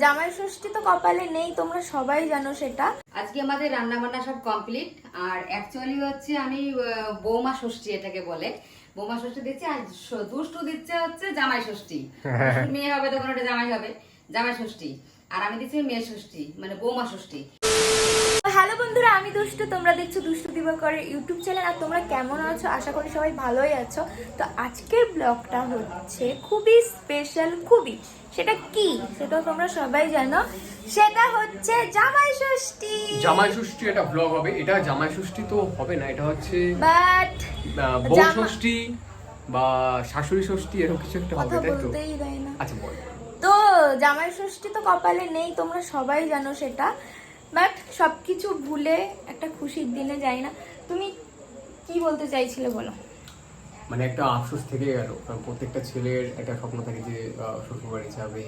জামাই ষষ্ঠী তো কপালে নেই তোমরা সবাই জানো সেটা। আজকে আমাদের রান্না বান্না সব কমপ্লিট আর অ্যাকচুয়ালি হচ্ছে আমি আহ, বৌমা ষষ্ঠী এটাকে বলে। বৌমা ষষ্ঠী দিচ্ছে আর দুষ্টু দিচ্ছে হচ্ছে জামাই ষষ্ঠী। মেয়ে হবে তখন ওটা জামাই হবে জামাই ষষ্ঠী। আর আমি দিচ্ছি মেয়ে ষষ্ঠী মানে বৌমা ষষ্ঠী। দুষ্টু তোমরা দেখছ দুষ্টু দিবাকরের ইউটিউব চ্যানেল আর তোমরা কেমন আছো? আশা করি সবাই ভালোই আছো। তো আজকের ব্লগটা হচ্ছে খুবই স্পেশাল খুবই। সেটা কি? সেটা তোমরা সবাই জানো। সেটা হচ্ছে জামাই ষষ্ঠী। জামাই ষষ্ঠী এটা ব্লগ হবে। এটা জামাই ষষ্ঠী তো হবে না এটা হচ্ছে বাট বউ ষষ্ঠী বা শাশুড়ি ষষ্ঠী এরকম কিছু একটা কথা হবে তাই তো? আচ্ছা বল। তো জামাই ষষ্ঠী তো কপালে নেই তোমরা সবাই জানো সেটা। বাট সবকিছু ভুলে একটা খুশির দিনে যাই না। তুমি কি বলতে চাইছিলে বলো? মানে একটা আফসোস থেকে গেল। কারণ প্রত্যেকটা ছেলের একটা স্বপ্ন থাকে যে শ্বশুরবাড়ি যাবে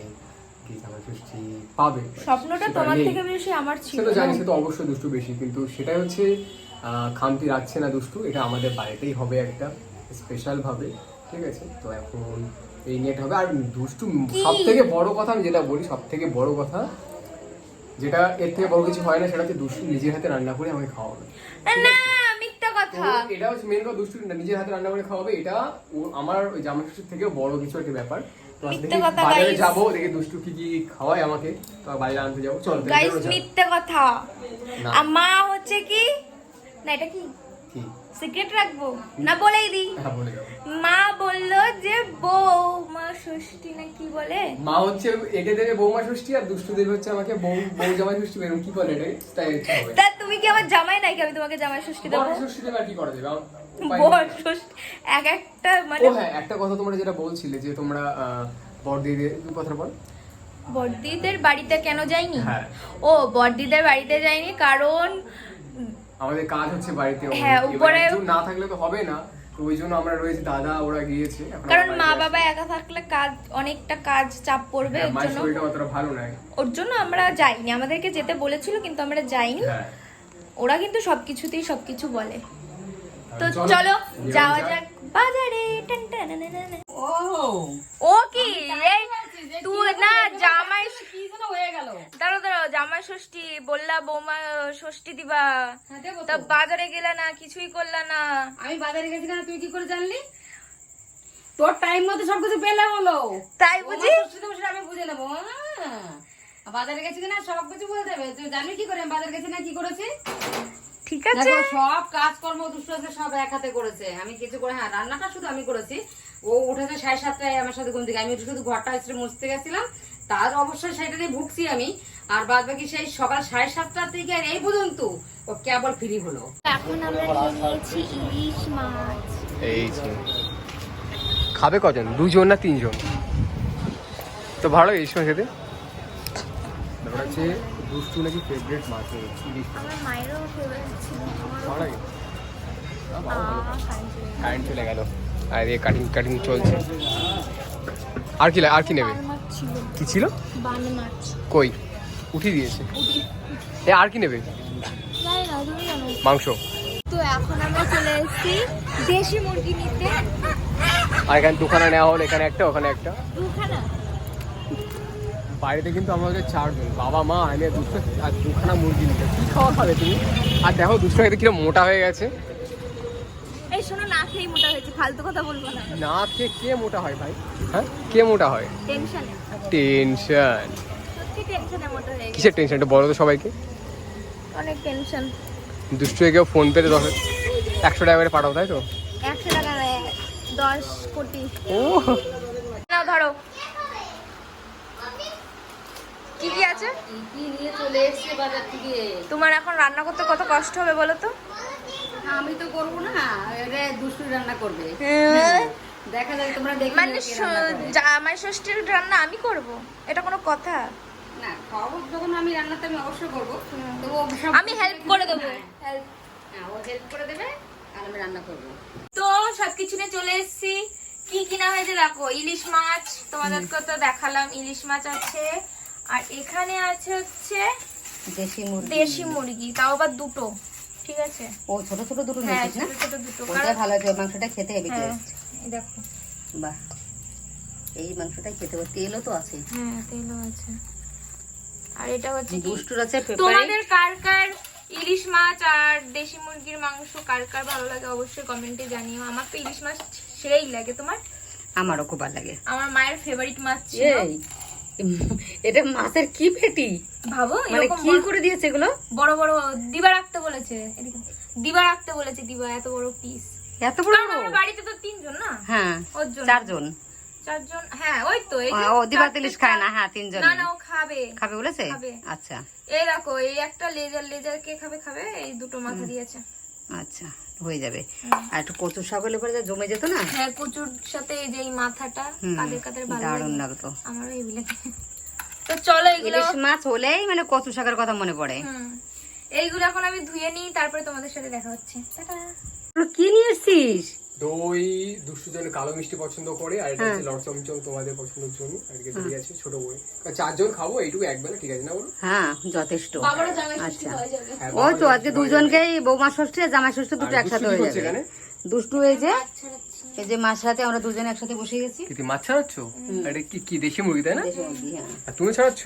কি ষষ্ঠী পাবে। স্বপ্নটা তোমার থেকে বেশি আমার ছিল সে তো জানি সে তো অবশ্যই দুষ্টু বেশি কিন্তু সেটাই হচ্ছে খামতি রাখছে না দুষ্টু এটা আমাদের বাড়িতেই হবে একটা স্পেশাল ভাবে ঠিক আছে? তো এখন এই নিয়ে হবে। আর দুষ্টু সব থেকে বড় কথা আমি যেটা বলি সব থেকে বড় কথা যেটা এর থেকে বড় কিছু হয় না সেটা হচ্ছে দুষ্টু নিজের হাতে রান্না করে আমাকে খাওয়াবে। না মিথ্যা কথা। এটা হচ্ছে মেন কথা দুষ্টু নিজের হাতে রান্না করে খাওয়াবে এটা আমার ওই জামা ষষ্ঠীর থেকেও বড় কিছু একটা ব্যাপার। বাজারে যাব দেখি দুষ্টু কি কি খাওয়ায় আমাকে তো বাজারে আনতে যাব। চল গাইস কথা। মা হচ্ছে কি? না এটা কি? সিক্রেট রাখব? না বলেই দিই। হ্যাঁ বলে মা বলল যে বউ মা ষষ্ঠী না কি বলে? মা হচ্ছে একে দেবে বৌমা ষষ্ঠী আর দুষ্টু দেবে হচ্ছে আমাকে বউ বউ জামাই ষষ্ঠী এরকম কি করে এটা? তাই হবে? তা তুমি কি আমার জামাই নাকি? আমি তোমাকে জামাই ষষ্ঠী দেবো। ষষ্ঠী দেবে কি করা আমার বর ষষ্ঠী এক একটা মানে ও হ্যাঁ একটা কথা তোমরা যেটা বলছিলে যে তোমরা বড়দিদি তুমি কথাটা বল। বড়দিদের বাড়িতে কেন যাইনি? হ্যাঁ। ও বড়দিদের বাড়িতে যাইনি কারণ আমাদের কাজ হচ্ছে বাড়িতে হ্যাঁ, উপরে- না থাকলে তো হবে না তো ওই জন্য আমরা রয়েছি দাদা ওরা গিয়েছে কারণ মা বাবা একা থাকলে কাজ অনেকটা কাজ চাপ পড়বে হ্যাঁ, ওর জন্য। শরীরটা অতটা ভালো নয় ওর জন্য আমরা যাইনি আমাদেরকে যেতে বলেছিল কিন্তু আমরা যাইনি। হ্যাঁ। ওরা কিন্তু সবকিছুতেই সবকিছু বলে। তো চলো, যাওয়া যাক। বাজারে টান টান টান টান। ও। ও কি এই তুই না জামাই কি যেন হয়ে গেল? দাঁড়ো দাঁড়ো জামাই ষষ্ঠী বললা বৌমা ষষ্ঠী দিবা। হ্যাঁ তা বাজারে গেলা না কিছুই করলা না। আমি বাজারে গেছি কেন? তুই কি করে জানলি? তোর টাইম মতো সবকিছু পেলে হলো। তাই বুঝি? আমি বুঝে নেব। বাজারে গেছি কিনা সব কিছু বলে দেবে। তুই জানবি কি করে? বাজারে গেছি না কি করেছি? ঠিক আছে? সব কাজকর্ম দুষ্ট আজকে সব এক হাতে করেছে। আমি কিছু করে হ্যাঁ রান্নাটা শুধু আমি করেছি। ও উঠেছে সাড়ে সাতটায় আমার সাথে ঘুম থেকে। আমি শুধু ঘরটা এসে মুছতে গেছিলাম। তার অবশ্যই সেটা নিয়ে ভুগছি আমি। আর বাদ বাকি সেই সকাল সাড়ে সাতটা থেকে আর এই পর্যন্ত ও কেবল ফ্রি হলো। এখন আমরা নিয়ে নিয়েছি ইলিশ মাছ। এই খাবে কজন? দুজন না তিনজন? তো ভালো এই সময় খেতে? হচ্ছে দুষ্টু নাকি ফেভারিট মাছ ওর, আমার মায়েরও ফেভারিট ছিল আমারও ভালো লাগে আহ, কাঞ্চন। কারেন্ট। চলে গেল। আর এই কাটিং কাটিং চলছে। আর কি আর কি নেবে? কি ছিল? কই? উঠিয়ে দিয়েছে। এ আর কি নেবে? মাংস। তো এখন আমরা চলে এসেছি দেশি মুরগি নিতে। আর এখানে দুখানা নেওয়া হলো এখানে একটা ওখানে একটা। দুখানা? বাড়িতে কিন্তু আমাদের চারজন বাবা মা আর দুটো আর দুখানা মুরগি নিতে। কি খাওয়া খাবে তুমি? আর দেখো দুটো খেতে কীরকম মোটা হয়ে গেছে। এই শোনো না খেয়েই মোটা হয়েছে ফালতু কথা বলব না। না খেয়ে কে মোটা হয় ভাই? হ্যাঁ? কে মোটা হয়? টেনশনে টেনশন সত্যি টেনশনে মোটা হয়ে গেছে কিসের টেনশন এটা বলো তো সবাইকে। অনেক টেনশন দুষ্টু কেউ ফোন পেতে দশ একশো টাকা করে পাঠাও তাই তো? একশো টাকা দশ কোটি। ও। নাও ধরো। কি কি আছে? কি নিয়ে চলে এসছে বাজার থেকে। তোমার এখন রান্না করতে কত কষ্ট হবে বলো তো? আমি তো করব না এটা দুষ্টু রান্না করবে। হ্যাঁ। দেখা যায় তোমরা দেখে মানে জামাই ষষ্ঠীর রান্না আমি করব? এটা কোনো কথা? না খাওয়াবো যখন আমি রান্নাতে আমি অবশ্যই করব। তো আমি হেল্প করে দেবো। হ্যাঁ, হ্যাঁ, ও হেল্প করে দেবে আর আমি রান্না করব। তো সবকিছু নিয়ে চলে এসেছি। কি কিনা হয়েছে দেখো? ইলিশ মাছ তোমাদেরকে তো দেখালাম। ইলিশ মাছ আছে আর এখানে আছে হচ্ছে দেশি মুরগি। দেশি মুরগি তাও আবার দুটো ঠিক আছে? ও ছোট ছোট দুটো হ্যাঁ নিয়েছিস না? ছোট দুটো ওটা ভালো আছে মাংসটা খেতে হেবি হ্যাঁ টেস্ট দেখো। বাহ। এই মাংসটাই খেতে হবে। তেলও তো আছে। হ্যাঁ তেলও আছে। আর এটা হচ্ছে দুষ্টুর আছে পেপারে। তোমাদের কার কার ইলিশ মাছ আর দেশি মুরগির মাংস কার কার ভালো লাগে অবশ্যই কমেন্টে জানিও। আমার তো ইলিশ মাছ সেরাই লাগে। তোমার? আমারও খুব ভালো লাগে। আমার মায়ের ফেভারিট মাছ ছিল। এটা মাছের কি পেটি? ভাবো মানে কি করে দিয়েছে এগুলো? বড় বড় দিবা রাখতে বলেছে দিবা রাখতে বলেছে দিবা এত বড় পিস এত বড়? আমার বাড়িতে তো তিনজন না? হ্যাঁ চারজন। চারজন হ্যাঁ ওই তো এই ও দিবার তিলিশ খায় না হ্যাঁ তিনজন। না না ও খাবে। খাবে বলেছে? আচ্ছা। এই দেখো এই একটা লেজার লেজার কে খাবে খাবে এই দুটো মাথা দিয়েছে। আচ্ছা হয়ে যাবে। আর একটু কচু শাক পরে যা জমে যেত না? হ্যাঁ কচুর সাথে এই যে এই মাথাটা হুম, কাদের কাদের ভালো দারুণ লাগতো। আমারও লাগে। তো চলো এগুলো ইলিশ মাছ হলেই মানে কচু শাকের কথা মনে পড়ে। এইগুলো এখন আমি ধুয়ে নিই তারপরে তোমাদের সাথে দেখা হচ্ছে। কি নিয়ে এসছিস? দই দুষ্টু জন্য কালো মিষ্টি পছন্দ করে আর এটা হচ্ছে লট চমচম তোমাদের পছন্দের জন্য। এদিকে দই আছে ছোট বই। চারজন খাব এইটুকু একবেলা ঠিক আছে না বলো হ্যাঁ যথেষ্ট। আচ্ছা। হয়ে যাবে। হ্যাঁ, ওই তো আজকে দুজনকেই বৌমা ষষ্ঠী আর জামাই ষষ্ঠী দুটো একসাথে হয়ে যাবে। দুষ্টু এই যে এই যে মার সাথে আমরা দুজনে একসাথে বসে গেছি। কি মাছ ছাড়াচ্ছ? এটা কি কি দেশি মুরগি তাই না? হ্যাঁ। আর তুমি ছাড়াচ্ছ?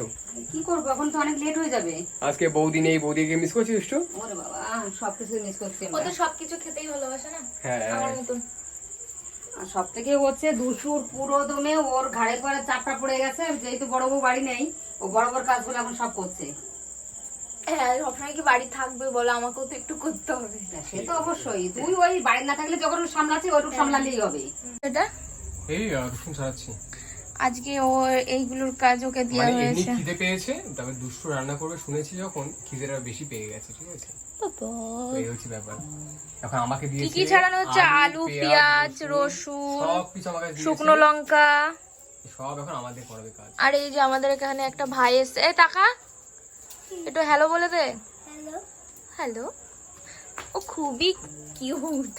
কি করব এখন তো অনেক লেট হয়ে যাবে। আজকে বৌদি নেই বৌদিকে মিস করছিস ওরে বাবা সবকিছু মিস করছি ও তো সবকিছু খেতেই ভালোবাসে না? হ্যাঁ। আমার মতন। আর সব থেকে হচ্ছে দুশুর পুরো দমে ওর ঘাড়ে করে চাপটা পড়ে গেছে যেহেতু বড় বউ বাড়ি নেই ও বড় বড় কাজগুলো এখন সব করছে। হ্যাঁ সবসময় কি বাড়ি থাকবে বলো? আমাকেও তো একটু করতে হবে। সে তো অবশ্যই। তুই ওই বাড়ি না থাকলে যখন সামলাচ্ছি ওইটুকু সামলালেই হবে। এটা? এই রসুন ছাড়াচ্ছি আজকে ও এইগুলোর কাজ ওকে দেওয়া মানে এমনি হয়েছে। খিদে পেয়েছে তবে দুষ্টু রান্না করবে শুনেছি যখন খিদেটা বেশি পেয়ে গেছে ঠিক আছে? এই হচ্ছে ব্যাপার। এখন আমাকে দিয়েছে কি ছাড়ানো হচ্ছে? আলু পেঁয়াজ রসুন সব কিছু আমাকে দিয়েছে। শুকনো লঙ্কা। সব এখন আমাদের করবে কাজ। আর এই যে আমাদের এখানে একটা ভাই এসছে। এই টাকা? একটু হ্যালো বলে দে। হ্যালো হ্যালো ও খুবই কিউট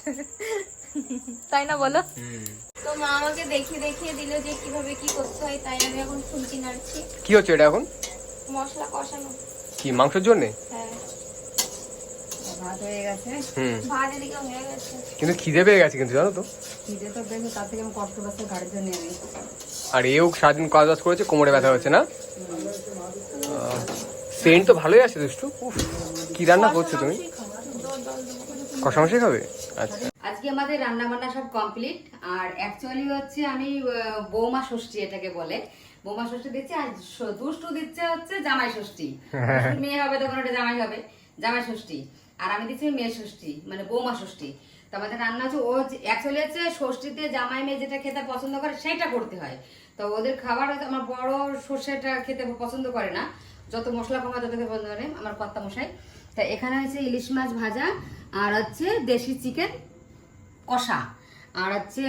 তাই না বলো? তো মা আমাকে দেখিয়ে দেখিয়ে দিল যে কীভাবে কি করতে হয় তাই আমি এখন খুঁজি নাড়ছি। কি হচ্ছে এটা এখন? মশলা কষানো। কি মাংসের জন্য? হ্যাঁ। ভাত হয়ে গেছে। হুম। ভাত এদিকে হয়ে গেছে। কিন্তু খিদে পেয়ে গেছে কিন্তু জানো তো? খিদে তো দেখি তার থেকে আমি কষ্ট পাচ্ছি গাড়ির জন্য আমি আর এও সারাদিন কাজ বাজ করেছে কোমরে ব্যথা হচ্ছে না? সেন্ট তো ভালোই আছে দুষ্টু। কি রান্না করছ তুমি? কষা মাংসই খাবে? আচ্ছা। আজকে আমাদের রান্না বান্না সব কমপ্লিট আর অ্যাকচুয়ালি হচ্ছে আমি বৌমা ষষ্ঠী এটাকে বলে। বৌমা ষষ্ঠী দিচ্ছে, আর দুষ্টু দিচ্ছে হচ্ছে জামাই ষষ্ঠী। মেয়ে হবে তখন ওটা জামাই হবে, জামাই ষষ্ঠী। আর আমি দিচ্ছি মেয়ে ষষ্ঠী মানে বৌমা ষষ্ঠী। তো আমাদের রান্না হচ্ছে, ও অ্যাকচুয়ালি হচ্ছে ষষ্ঠীতে জামাই মেয়ে যেটা খেতে পছন্দ করে, সেটা করতে হয়। তো ওদের খাবার আমার বড় সর্ষেটা খেতে পছন্দ করে না। যত মশলা কমা তত খেতে পছন্দ করে আমার কর্তা মশাই। তা এখানে হচ্ছে ইলিশ মাছ ভাজা আর হচ্ছে দেশি চিকেন কষা। আর হচ্ছে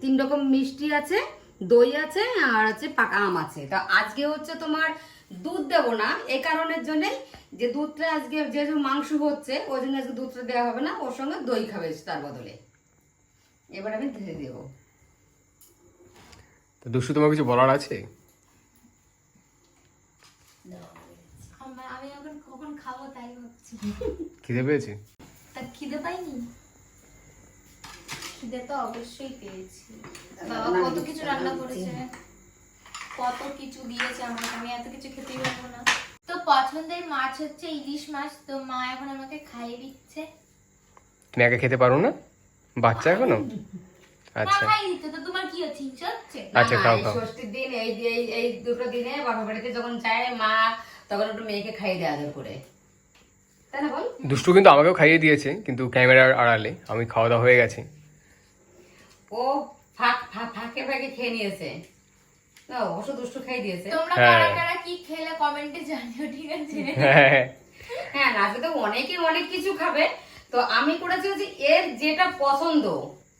তিন রকম মিষ্টি আছে দই আছে আর হচ্ছে পাকা আম আছে। তা আজকে হচ্ছে তোমার দুধ দেবো না এই কারণের জন্য যে দুধটা আজকে যেহেতু মাংস হচ্ছে ওই জন্য আজকে দুধটা দেওয়া হবে না ওর সঙ্গে দই খাবে তার বদলে। এবার আমি ধীরে দেবো। তো দুষ্টু তোমার কিছু বলার আছে আমা- আমি এখন কখন খাব তাই ভাবছি। খিদে পেয়েছে? তা খিদে পাইনি? খিদে তো অবশ্যই পেয়েছি। বাবা কত কিছু রান্না করেছে? কত কিছু দিয়েছে আমাকে? আমি এত কিছু খেতেই পারব না। তো পছন্দের মাছ হচ্ছে ইলিশ মাছ। তো মা এখন আমাকে খাইয়ে দিচ্ছে। তুমি একা খেতে পারো না? বাচ্চা এখনও? মা আচ্ছা তো তোমার কি হচ্ছে? আচ্ছা, খাও, খাও। ষষ্ঠীর দিন এই এই এই দুটো দিনে বাপা বাড়িতে যখন যায় মা তখন একটু মেয়েকে খাইয়ে দেয় আদর করে। দুষ্টু কিন্তু আমাকেও খাইয়ে দিয়েছে কিন্তু ক্যামেরার আড়ালে। আমি খাওয়া দাওয়া হয়ে গেছে। ও ফাঁক ফাঁক- ফাঁকে ফাঁকে খেয়ে নিয়েছে। না অবশ্য দুষ্টু খাই দিয়েছে। তোমরা হ্যাঁ। কারা কারা কি খেলে কমেন্টে জানিও ঠিক আছে? হ্যাঁ। হ্যাঁ তো অনেকে অনেক কিছু খাবে। তো আমি করেছি যে এর যেটা পছন্দ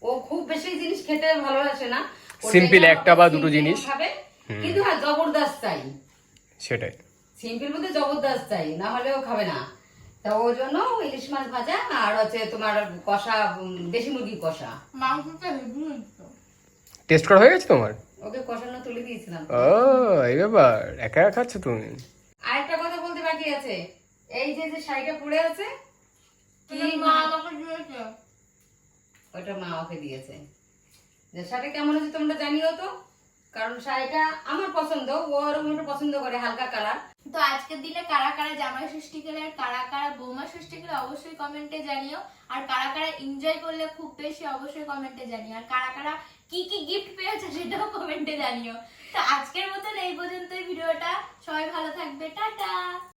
ও খুব বেশি জিনিস খেতে ভালোবাসে না। যেটা একটা বা দুটো জিনিস। খাবে কিন্তু হ্যাঁ জবরদস্ত চাই। সেটাই। সিম্পল বলতে জবরদস্ত চাই না হলেও খাবে না। তা ওই জন্য ইলিশ মাছ ভাজা আর হচ্ছে তোমার কষা দেশি মুরগি কষা। মাংসটা হেভি টেস্ট করা হয়ে গেছে তোমার? ওকে কষানো তুলে দিয়েছিলাম। ও এই ব্যাপার একা একা খাচ্ছ তুমি? আরেকটা কথা বলতে বাকি আছে। এই যে যে শাড়িটা পরে আছে কি মা আমাকে দিয়েছে। ওটা মা ওকে দিয়েছে। যে শাড়ি কেমন হচ্ছে তোমরা জানিও তো। কারণ শাড়িটা আমার পছন্দ ও ওরকম পছন্দ করে হালকা কালার তো আজকের দিনে কারা কারা জামাই ষষ্ঠী গেলে আর কারা কারা বৌমা ষষ্ঠী গেলে অবশ্যই কমেন্টে জানিও। আর কারা কারা এনজয় করলে খুব বেশি অবশ্যই কমেন্টে জানিও। আর কারা কারা কি কি গিফট পেয়েছে সেটাও কমেন্টে জানিও। তো আজকের মতন এই পর্যন্তই ভিডিওটা। সবাই ভালো থাকবে। টাটা!